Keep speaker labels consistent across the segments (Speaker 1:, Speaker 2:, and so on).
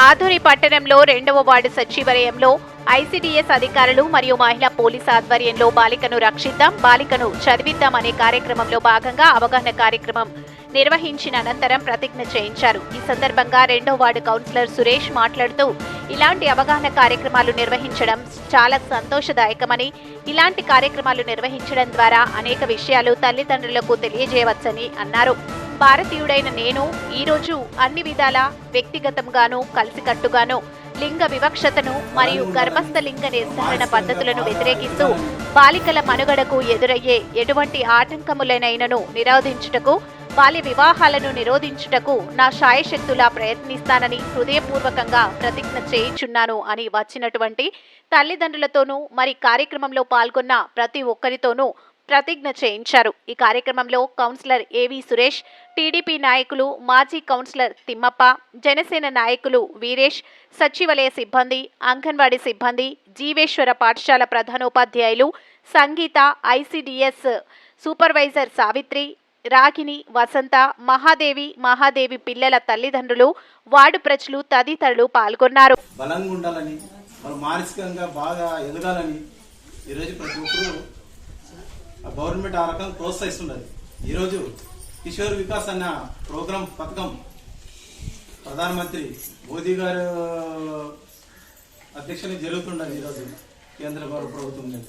Speaker 1: ఆధురి పట్టణంలో రెండవ వార్డు సచివాలయంలో ఐసీడీఎస్ అధికారులు మరియు మహిళా పోలీస్ ఆధ్వర్యంలో బాలికను రక్షిద్దాం బాలికను చదివిద్దాం అనే కార్యక్రమంలో భాగంగా అవగాహన కార్యక్రమం నిర్వహించిన అనంతరం ప్రతిజ్ఞ చేయించారు. ఈ సందర్భంగా రెండో వార్డు కౌన్సిలర్ సురేష్ మాట్లాడుతూ ఇలాంటి అవగాహన కార్యక్రమాలు నిర్వహించడం చాలా సంతోషదాయకమని ఇలాంటి కార్యక్రమాలు నిర్వహించడం ద్వారా అనేక విషయాలు తల్లిదండ్రులకు తెలియజేయవచ్చని అన్నారు. భారతీయుడైన నేను ఈరోజు అన్ని విధాల వ్యక్తిగతంగాను కలిసికట్టుగాను లింగ వివక్షతను మరియు గర్భస్థ లింగ నిర్ధారణ పద్ధతులను వ్యతిరేకిస్తూ బాలికల మనుగడకు ఎదురయ్యే ఎటువంటి ఆటంకములనైనను నిరోధించుటకు బాల్య వివాహాలను నిరోధించుటకు నా శాయశక్తులా ప్రయత్నిస్తానని హృదయపూర్వకంగా ప్రతిజ్ఞ చేయించున్నాను అని వచ్చినటువంటి తల్లిదండ్రులతోనూ మరి కార్యక్రమంలో పాల్గొన్న ప్రతి ఒక్కరితోనూ ప్రతిజ్ఞ చేయించారు. ఈ కార్యక్రమంలో కౌన్సిలర్ ఏవి సురేష్ టీడీపీ నాయకులు మాజీ కౌన్సిలర్ తిమ్మప్ప జనసేన నాయకులు వీరేష్ సచివాలయ సిబ్బంది అంగన్వాడీ సిబ్బంది జీవేశ్వర పాఠశాల ప్రధానోపాధ్యాయులు Sangeetha I C D S supervisor Savitri Ragini Vasantha Mahadevi Mahadevi పిల్లల తల్లిదండ్రులు వార్డు ప్రజలు తదితరులు పాల్గొన్నారు.
Speaker 2: బలంగా ఉండాలని మానసికంగా బాగా ఎదగాలని ఈరోజు ప్రతి ఒక్కరూ గవర్నమెంట్ ఆ రకంగా ప్రోత్సహిస్తున్నది ఈరోజు కిషోర్ వికాస్ అన్న ప్రోగ్రాం పథకం ప్రధానమంత్రి మోదీ గారు అధ్యక్షుని జరుగుతున్నది ఈరోజు కేంద్ర గౌరవ ప్రభుత్వం మీద.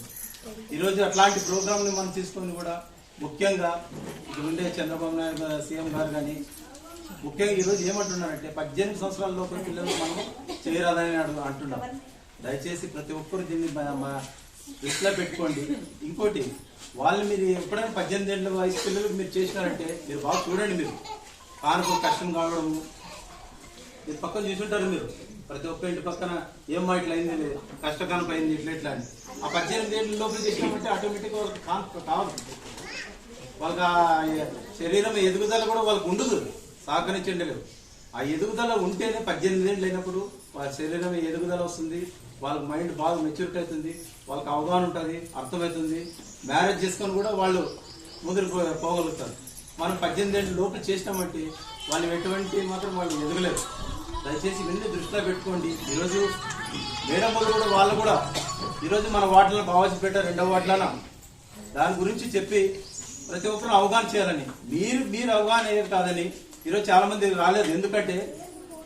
Speaker 2: ఈరోజు అట్లాంటి ప్రోగ్రాంని మనం తీసుకొని కూడా ముఖ్యంగా ఉండే చంద్రబాబు నాయుడు సీఎం గారు కానీ ముఖ్యంగా ఈరోజు ఏమంటున్నారంటే పద్దెనిమిది సంవత్సరాల లోపల పిల్లలు మనం చేయరాదని అంటున్నాం. దయచేసి ప్రతి ఒక్కరు దీన్ని మా- దృష్టిలో పెట్టుకోండి. ఇంకోటి వాళ్ళు మీరు ఎప్పుడైనా పద్దెనిమిది ఏళ్ళ వయసు పిల్లలకు మీరు చేసినారంటే మీరు బాగా చూడండి మీరు. కానుక కష్టం కావడము మీరు పక్కన చూసుంటారు మీరు. ప్రతి ఒక్క ఇంటి పక్కన ఏమ్మా ఇట్లా అయింది కష్టకాలం అయింది ఇట్లా ఇట్లా అని. ఆ పద్దెనిమిది ఏళ్ళ లోపల చేసినామంటే ఆటోమేటిక్గా వాళ్ళకి కాను కావాలి. వాళ్ళకి శరీరం ఎదుగుదల కూడా వాళ్ళకు ఉండదు. సహకరించండి లేదు ఆ ఎదుగుదల ఉంటేనే పద్దెనిమిది ఏళ్ళు అయినప్పుడు వాళ్ళ శరీరం ఎదుగుదల వస్తుంది. వాళ్ళకి మైండ్ బాగా మెచ్యూరిటీ అవుతుంది. వాళ్ళకి అవగాహన ఉంటుంది అర్థమవుతుంది. మ్యారేజ్ చేసుకొని కూడా వాళ్ళు ముందుకు పోగలుగుతారు. మనం పద్దెనిమిది ఏళ్ళు లోపల చేసినామంటే వాళ్ళు ఎటువంటి మాత్రం వాళ్ళు ఎదగలేరు. దయచేసి ఇవన్నీ దృష్టిలో పెట్టుకోండి. ఈరోజు మేడం కూడా వాళ్ళు కూడా ఈరోజు మన వాటిలో భావాసిపేట రెండవ వాటిలోన దాని గురించి చెప్పి ప్రతి ఒక్కరు అవగాహన చేయాలని. మీరు మీరు అవగాహన అయ్యేది కాదని ఈరోజు చాలామంది రాలేదు. ఎందుకంటే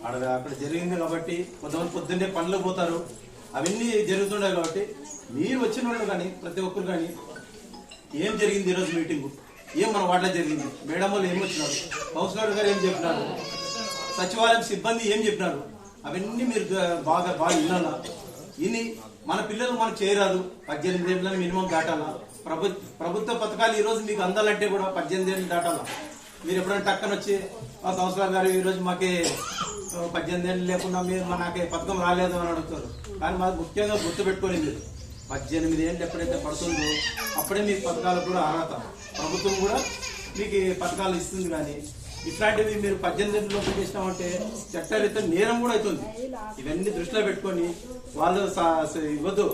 Speaker 2: అక్కడ అక్కడ జరిగింది కాబట్టి కొంతమంది పొద్దున్నే పనులు పోతారు. అవన్నీ జరుగుతుండే కాబట్టి మీరు వచ్చిన వాళ్ళు కానీ ప్రతి ఒక్కరు కానీ ఏం జరిగింది ఈరోజు మీటింగ్? ఏం మన వాటిలో జరిగింది? మేడం వాళ్ళు ఏం వచ్చినారు? కౌన్సిలర్ గారు ఏం చెప్పినారు? సచివాలయం సిబ్బంది ఏం చెప్పినారు? అవన్నీ మీరు బాగా బాగా వినాలా? ఇని మన పిల్లలు మనకు చేయరాదు పద్దెనిమిది ఏళ్ళని మినిమం దాటాలా? ప్రభు ప్రభుత్వ పథకాలు ఈరోజు మీకు అందాలంటే కూడా పద్దెనిమిది ఏళ్ళు దాటాలా? మీరు ఎప్పుడైనా టక్కన వచ్చి మా కౌన్సిలర్ గారు ఈరోజు మాకే పద్దెనిమిది ఏళ్ళు లేకుండా మీరు మా నాకే పథకం రాలేదు అని అడుగుతారు. కానీ మాకు ముఖ్యంగా గుర్తుపెట్టుకోలేదు పద్దెనిమిది ఏళ్ళు ఎప్పుడైతే పడుతుందో అప్పుడే మీకు పథకాలు కూడా అర్హత. ప్రభుత్వం కూడా మీకు పథకాలు ఇస్తుంది కానీ ఇట్లాంటివి మీరు పద్దెనిమిది ఏళ్ళ లోపు చేసినామంటే చట్టరీత నేరం కూడా అవుతుంది. ఇవన్నీ దృష్టిలో పెట్టుకొని వాళ్ళు సా- ఇవ్వద్దు.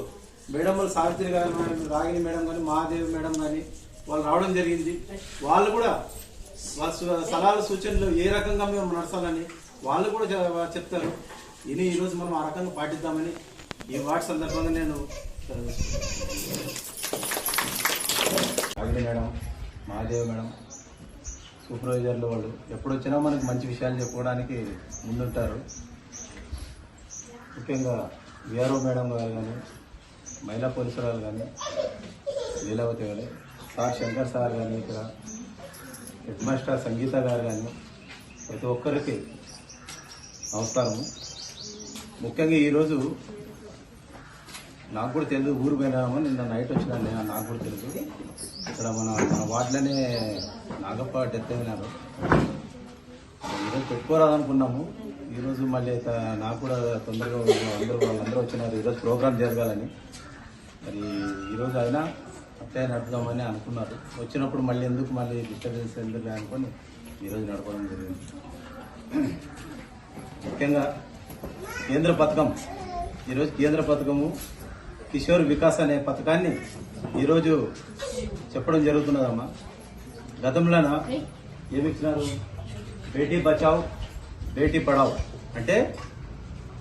Speaker 2: మేడం వాళ్ళు సావిత్రి గారు కానీ, రాగిణి మేడం కానీ మహాదేవి మేడం కానీ వాళ్ళు రావడం జరిగింది. వాళ్ళు కూడా వాళ్ళ సు- సలహాలు సూచనలు ఏ రకంగా మేము నడచాలని వాళ్ళు కూడా చెప్తారు. ఇది ఈరోజు మనం ఆ రకంగా పాటిద్దామని ఈ వాటి సందర్భంగా నేను రాగిణి మేడం మహాదేవ్ మేడం సూపర్వైజర్లు వాళ్ళు ఎప్పుడు వచ్చినా మనకు మంచి విషయాలు చెప్పుకోవడానికి ముందుంటారు. ముఖ్యంగా విఆర్ఓ మేడం గారు కానీ మహిళా పోలీసులు కానీ లీలావతి గారు సార్ శంకర్ సార్ కానీ ఇక్కడ హెడ్ మాస్టర్ సంగీత గారు కానీ ప్రతి ఒక్కరికి నమస్కారం ముఖ్యంగా ఈరోజు నాకు కూడా తెలియదు ఊరు పోయినామో నిన్న నైట్ వచ్చినాను నేను నాకు కూడా తెలుసు ఇక్కడ మన మన వార్డులోనే నాగప్ప డెత్ అయినారు. ఈరోజు పెట్టుకోరాదనుకున్నాము. ఈరోజు మళ్ళీ నాకు కూడా తొందరగా అందరూ వాళ్ళందరూ వచ్చినారు. ఈరోజు ప్రోగ్రామ్ జరగాలని. మరి ఈరోజు అయినా అట్లే నడుపుదామని అనుకున్నారు. వచ్చినప్పుడు మళ్ళీ ఎందుకు మళ్ళీ డిస్టర్బెన్స్ ఎందుకు అనుకొని ఈరోజు నడపడం జరిగింది. ముఖ్యంగా కేంద్ర పథకం. ఈరోజు కేంద్ర పథకము కిషోర్ వికాస్ అనే పథకాన్ని ఈరోజు చెప్పడం జరుగుతున్నదమ్మా. గతంలోన? ఏమి ఇచ్చినారు బేటీ బచావ్ బేటీ పడావ్. అంటే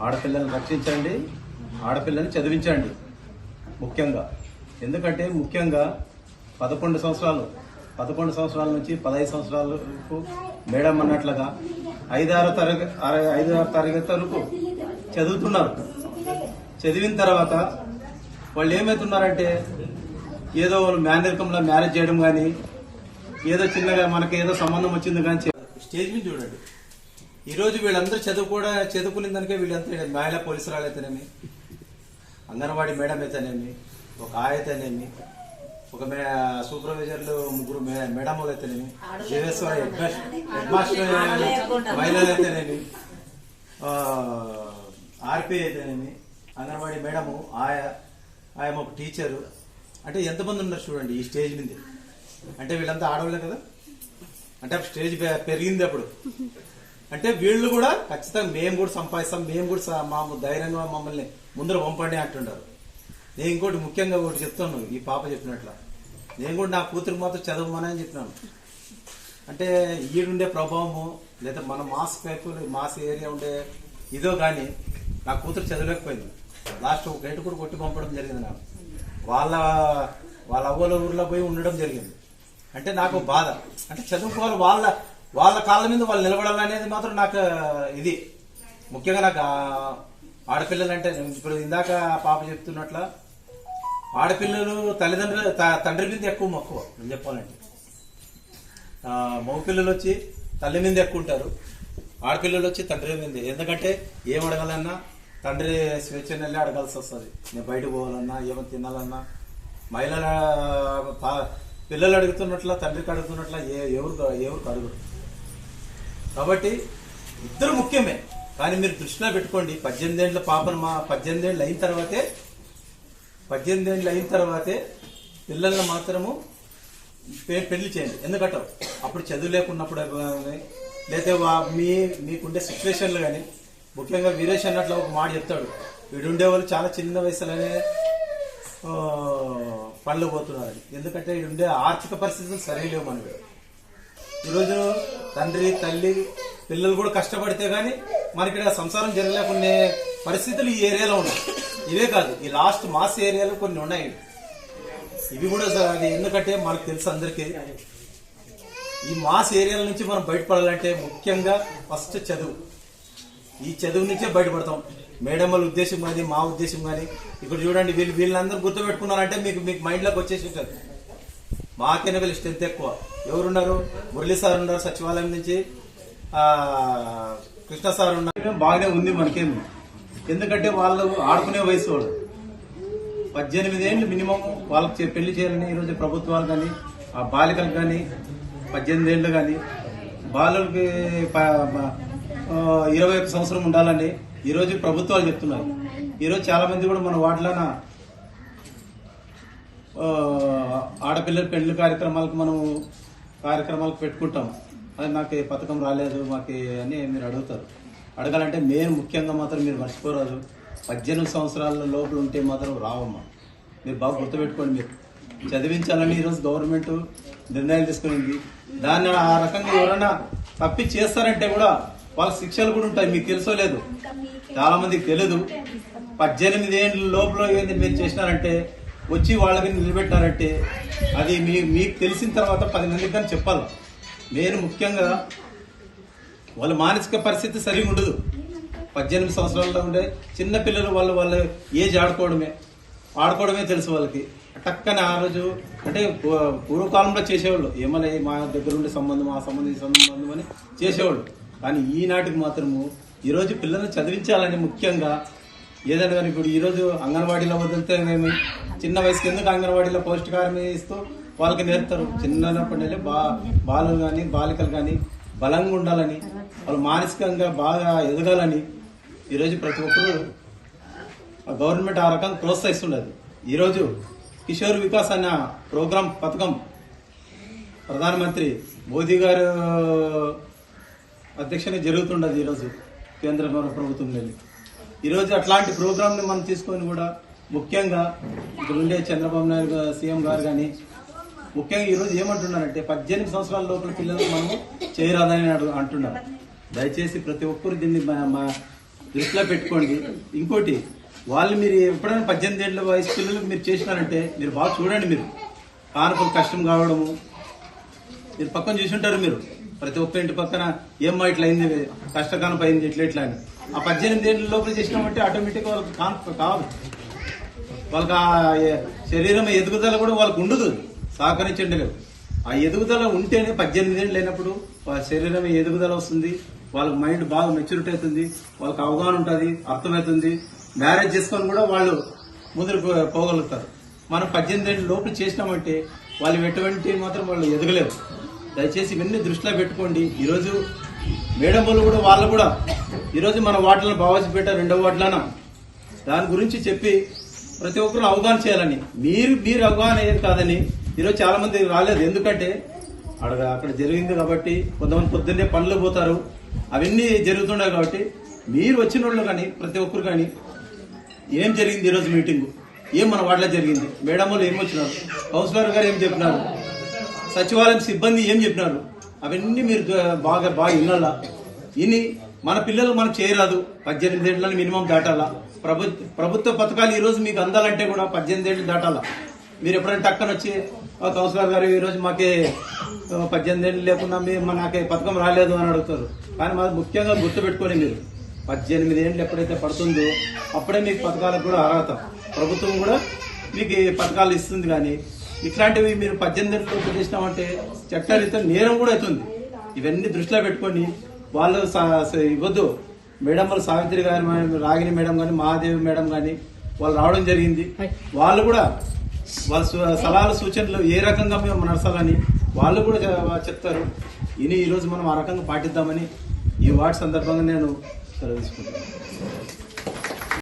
Speaker 2: ఆడపిల్లల్ని రక్షించండి ఆడపిల్లల్ని చదివించండి ముఖ్యంగా. ఎందుకంటే ముఖ్యంగా పదకొండు సంవత్సరాలు పదకొండు సంవత్సరాల నుంచి పదహైదు సంవత్సరాలకు మేడం అన్నట్లుగా ఐదారు తరగతి ఐదారు తరగతి వరకు చదువుతున్నారు. చదివిన తర్వాత వాళ్ళు ఏమవుతున్నారంటే ఏదో వాళ్ళు మేనరికంలో మ్యారేజ్ చేయడం కానీ ఏదో చిన్నగా మనకి ఏదో సంబంధం వచ్చింది కానీ స్టేజ్ మీద చూడండి. ఈరోజు వీళ్ళందరూ చదువు కూడా చదువుకునే దానికే వీళ్ళంతా మహిళా పోలీసురాలు అయితేనేమి అంగన్వాడీ మేడం అయితేనేమి ఒక ఆయతేనేమి ఒక మే సూపర్వైజర్లు ముగ్గురు మే- మేడములు అయితేనేమి Deveshwara head master head master మహిళలు అయితేనేమి ఆర్పీ అయితేనేమి అంగన్వాడీ మేడము ఆయా ఆయన ఒక టీచరు అంటే ఎంతమంది ఉన్నారు చూడండి ఈ స్టేజ్ మీద. అంటే వీళ్ళంతా ఆడవాళ్ళే కదా? అంటే స్టేజ్ పెరిగింది అప్పుడు. అంటే వీళ్ళు కూడా ఖచ్చితంగా మేము కూడా సంపాదిస్తాం మేము కూడా మా ధైర్యంగా మమ్మల్ని ముందర పంపండి అంటుంటారు. నేను ఇంకోటి ముఖ్యంగా ఒకటి చెప్తాను ఈ పాప చెప్పినట్లు. నేను కూడా నా కూతురు మాత్రం చదవమని అని చెప్పినాను. అంటే ఈడుండే ప్రభావము లేదా మన మాస్ పైపు మాస్ ఏరియా ఉండే ఇదో కానీ నా కూతురు చదవలేకపోయింది. లాస్ట్ ఒక గంట కూడా కొట్టి పంపడం జరిగింది నాకు. వాళ్ళ వాళ్ళ అవ్వల ఊర్లో పోయి ఉండడం జరిగింది. అంటే నాకు బాధ. అంటే చదువుకోవాలి వాళ్ళ వాళ్ళ కాళ్ళ మీద వాళ్ళు నిలబడాలనేది మాత్రం నాకు ఇది. ముఖ్యంగా నాకు ఆడపిల్లలు అంటే ఇప్పుడు ఇందాక పాప చెప్తున్నట్ల ఆడపిల్లలు తల్లిదండ్రులు త- తండ్రి మీద ఎక్కువ మక్కువ నేను చెప్పాలంటే. మగపిల్లలు వచ్చి తల్లి మీద ఎక్కువ ఉంటారు. ఆడపిల్లలు వచ్చి తండ్రి మీద. ఎందుకంటే ఏం అడగాలన్నా తండ్రి స్వేచ్ఛను వెళ్ళి అడగాల్సి వస్తుంది. నేను బయటకు పోవాలన్నా ఏమైనా తినాలన్నా మహిళల పా- పిల్లలు అడుగుతున్నట్ల తండ్రికి అడుగుతున్నట్ల ఏ ఎవరు ఎవరికి అడుగురు కాబట్టి ఇద్దరు ముఖ్యమే. కానీ మీరు దృష్టిలో పెట్టుకోండి పద్దెనిమిది ఏళ్ళ పాపను మా పద్దెనిమిది ఏళ్ళు అయిన తర్వాతే పద్దెనిమిది ఏళ్ళు అయిన తర్వాతే పిల్లల్ని మాత్రము పె- పెళ్ళి చేయండి. ఎందుకంటే అప్పుడు చదువు లేకున్నప్పుడు కానీ లేకపోతే మీ మీకుండే సిచ్యువేషన్లు కానీ ముఖ్యంగా వీరేష్ అన్నట్లు ఒక మాట చెప్తాడు. వీడుండేవాళ్ళు చాలా చిన్న వయసులోనే పనులు పోతున్నారు. ఎందుకంటే వీడు ఉండే ఆర్థిక పరిస్థితులు సరిలేవు మనవి. ఈరోజు తండ్రి తల్లి పిల్లలు కూడా కష్టపడితే కానీ మనకి ఇక్కడ సంసారం జరగలేకునే పరిస్థితులు ఈ ఏరియాలో ఉన్నాయి. ఇవే కాదు ఈ లాస్ట్ మాస్ ఏరియాలో కొన్ని ఉన్నాయి. ఇవి కూడా అది ఎందుకంటే మనకు తెలుసు అందరికీ. ఈ మాస్ ఏరియాల నుంచి మనం బయటపడాలంటే ముఖ్యంగా ఫస్ట్ చదువు. ఈ చదువు నుంచే బయటపడతాం. మేడం వాళ్ళ ఉద్దేశం కానీ మా ఉద్దేశం కానీ. ఇక్కడ చూడండి వీళ్ళు వీళ్ళందరూ గుర్తుపెట్టుకున్నారంటే మీకు మీకు మైండ్లోకి వచ్చేసి ఉంటుంది. మాకైనా వీళ్ళు స్ట్రెంత్ ఎక్కువ. ఎవరున్నారు? మురళీ సార్ ఉన్నారు సచివాలయం నుంచి. కృష్ణ సార్ ఉన్నారు. బాగానే ఉంది మనకేమి ఎందుకంటే వాళ్ళు ఆడుకునే వయసు వాళ్ళు. పద్దెనిమిది ఏళ్ళు మినిమం వాళ్ళకి పెళ్ళి చేయాలని ఈరోజు ప్రభుత్వాలు కానీ ఆ బాలికలు కానీ పద్దెనిమిది ఏళ్ళు కానీ బాలులకి ఇరవై ఒక్క సంవత్సరం ఉండాలని ఈరోజు ప్రభుత్వాలు చెప్తున్నారు. ఈరోజు చాలా మంది కూడా మన వాటిలోన ఆడపిల్లల పెళ్ళి కార్యక్రమాలకు మనం కార్యక్రమాలకు పెట్టుకుంటాం. అది నాకు ఈ పథకం రాలేదు మాకు అని మీరు అడుగుతారు. అడగాలంటే మెయిన్ ముఖ్యంగా మాత్రం మీరు మర్చిపోరాదు. పద్దెనిమిది సంవత్సరాల లోపల ఉంటే మాత్రం రావమ్మా. మీరు బాగా గుర్తుపెట్టుకోండి మీరు. చదివించాలని ఈరోజు గవర్నమెంట్ నిర్ణయాలు తీసుకునింది. దాన్ని ఆ రకంగా ఎవరైనా తప్పి చేస్తారంటే కూడా వాళ్ళ శిక్షలు కూడా ఉంటాయి మీకు తెలుసో లేదు? చాలా మందికి తెలియదు పద్దెనిమిది ఏళ్ళ లోపల ఏంది మీరు చేసినారంటే వచ్చి వాళ్ళకి నిలబెట్టారంటే అది మీ మీకు తెలిసిన తర్వాత పది మందికి కానీ చెప్పాలి. నేను ముఖ్యంగా వాళ్ళ మానసిక పరిస్థితి సరిగా ఉండదు. పద్దెనిమిది సంవత్సరాల్లో ఉండే చిన్న పిల్లలు వాళ్ళు వాళ్ళ ఏజ్ ఆడుకోవడమే ఆడుకోవడమే తెలుసు వాళ్ళకి. టక్కన ఆ రోజు అంటే పూర్వకాలంలో చేసేవాళ్ళు. ఏమైనా మా దగ్గర ఉండే సంబంధం ఆ సంబంధం ఈ సంబంధం అని చేసేవాళ్ళు. కానీ ఈనాటికి మాత్రము ఈరోజు పిల్లల్ని చదివించాలని ముఖ్యంగా ఏదైనా కానీ ఇప్పుడు ఈరోజు అంగన్వాడీలో వదిలితేనేమి చిన్న వయసుకి ఎందుకు అంగన్వాడీలో పౌష్టికారం ఇస్తూ వాళ్ళకి నేర్పుతారు? చిన్నప్పటి బా బాలు కానీ బాలికలు కానీ బలంగా ఉండాలని వాళ్ళు మానసికంగా బాగా ఎదగాలని ఈరోజు ప్రతి ఒక్కరు గవర్నమెంట్ ఆ రకంగా ప్రోత్సహిస్తున్నది ఈరోజు కిషోర్ వికాస్ అన్న ప్రోగ్రాం పథకం ప్రధానమంత్రి మోదీ గారు అధ్యక్షన జరుగుతుండదు ఈరోజు కేంద్ర ప్రభుత్వం వెళ్ళి ఈరోజు అట్లాంటి ప్రోగ్రామ్ని మనం తీసుకొని కూడా ముఖ్యంగా ఇక్కడ ఉండే చంద్రబాబు నాయుడు గారు సీఎం గారు కానీ ముఖ్యంగా ఈరోజు ఏమంటున్నారంటే పద్దెనిమిది సంవత్సరాల లోపల పిల్లలకు మనము చేయరాదని అడుగు- అంటున్నారు. దయచేసి ప్రతి ఒక్కరు దీన్ని మా- మా దృష్టిలో పెట్టుకోండి. ఇంకోటి వాళ్ళు మీరు ఎప్పుడైనా పద్దెనిమిది ఏళ్ళ వయసు పిల్లలకు మీరు చేసినారంటే మీరు బాగా చూడండి మీరు. కానుకలు కష్టం కావడము మీరు పక్కన చూసి ఉంటారు మీరు. ప్రతి ఒక్క ఇంటి పక్కన ఏమ్మా ఇట్లా అయింది కష్టకాలం అయింది ఇట్లా ఇట్లా అని. ఆ పద్దెనిమిది ఏళ్ళ లోపల చేసినామంటే ఆటోమేటిక్గా వాళ్ళకి కాన్ కాదు వాళ్ళకి ఆ శరీరం ఎదుగుదల కూడా వాళ్ళకి ఉండదు. సహకరించండి. లేదు ఆ ఎదుగుదల ఉంటేనే పద్దెనిమిది ఏళ్ళు లేనప్పుడు వాళ్ళ శరీరం ఎదుగుదల వస్తుంది. వాళ్ళకి మైండ్ బాగా మెచ్యూరిటీ అవుతుంది. వాళ్ళకి అవగాహన ఉంటుంది అర్థమవుతుంది. మ్యారేజ్ చేసుకొని కూడా వాళ్ళు ముందుకు పో- పోగలుగుతారు. మనం పద్దెనిమిది ఏళ్ళ లోపల చేసినామంటే వాళ్ళు ఎటువంటి మాత్రం వాళ్ళు ఎదగలేరు. దయచేసి ఇవన్నీ దృష్టిలో పెట్టుకోండి. ఈరోజు మేడం వాళ్ళు కూడా వాళ్ళు కూడా ఈరోజు మన వార్డులను బావాసిపేట రెండవ వార్డులన? దాని గురించి చెప్పి ప్రతి ఒక్కరు అవగాహన చేయాలని. మీరు మీరు అవగాహన అయ్యేది కాదని ఈరోజు చాలా మంది రాలేదు. ఎందుకంటే అక్కడ అక్కడ జరిగింది కాబట్టి కొంతమంది పొద్దున్నే పనులు పోతారు. అవన్నీ జరుగుతున్నాయి కాబట్టి మీరు వచ్చిన వాళ్ళు కానీ ప్రతి ఒక్కరు కానీ ఏం జరిగింది ఈరోజు మీటింగు? ఏం మన వాటిలో జరిగింది? మేడం వాళ్ళు ఏం వచ్చినారు? కౌన్సిలర్ గారు ఏం చెప్పినారు? సచివాలయం సిబ్బంది ఏం చెప్పినారు? అవన్నీ మీరు బాగా బాగా వినాలా? ఇని మన పిల్లలు మనం చేయరాదు. పద్దెనిమిది ఏళ్ళని మినిమం దాటాలా? ప్రభుత్వ ప్రభుత్వ పథకాలు ఈరోజు మీకు అందాలంటే కూడా పద్దెనిమిది ఏళ్ళు దాటాలా? మీరు ఎప్పుడైనా టక్కన వచ్చి కౌన్సిలర్ గారు ఈరోజు మాకే పద్దెనిమిది ఏళ్ళు లేకుండా మీరు మనకే నాకే పథకం రాలేదు అని అడుగుతారు. కానీ మాకు ముఖ్యంగా గుర్తుపెట్టుకొని మీరు. పద్దెనిమిది ఏళ్ళు ఎప్పుడైతే పడుతుందో అప్పుడే మీకు పథకాలకు కూడా అర్హత. ప్రభుత్వం కూడా మీకు పథకాలు ఇస్తుంది కానీ ఇట్లాంటివి మీరు పద్దెనిమిది ఏళ్ళు చేసినామంటే చట్టరీత్యా నేరం కూడా అవుతుంది. ఇవన్నీ దృష్టిలో పెట్టుకొని వాళ్ళు స- ఇవ్వద్దు. మేడం వాళ్ళు సావిత్రి గారి రాగిని రాగిణి మేడం కానీ మహాదేవి మేడం కానీ వాళ్ళు రావడం జరిగింది. వాళ్ళు కూడా వాళ్ళ సు- సలహాలు సూచనలు ఏ రకంగా మేము నడసాలని వాళ్ళు కూడా చెప్తారు. ఇని ఈరోజు మనం ఆ రకంగా పాటిద్దామని ఈ వాటి సందర్భంగా నేను estará disponível.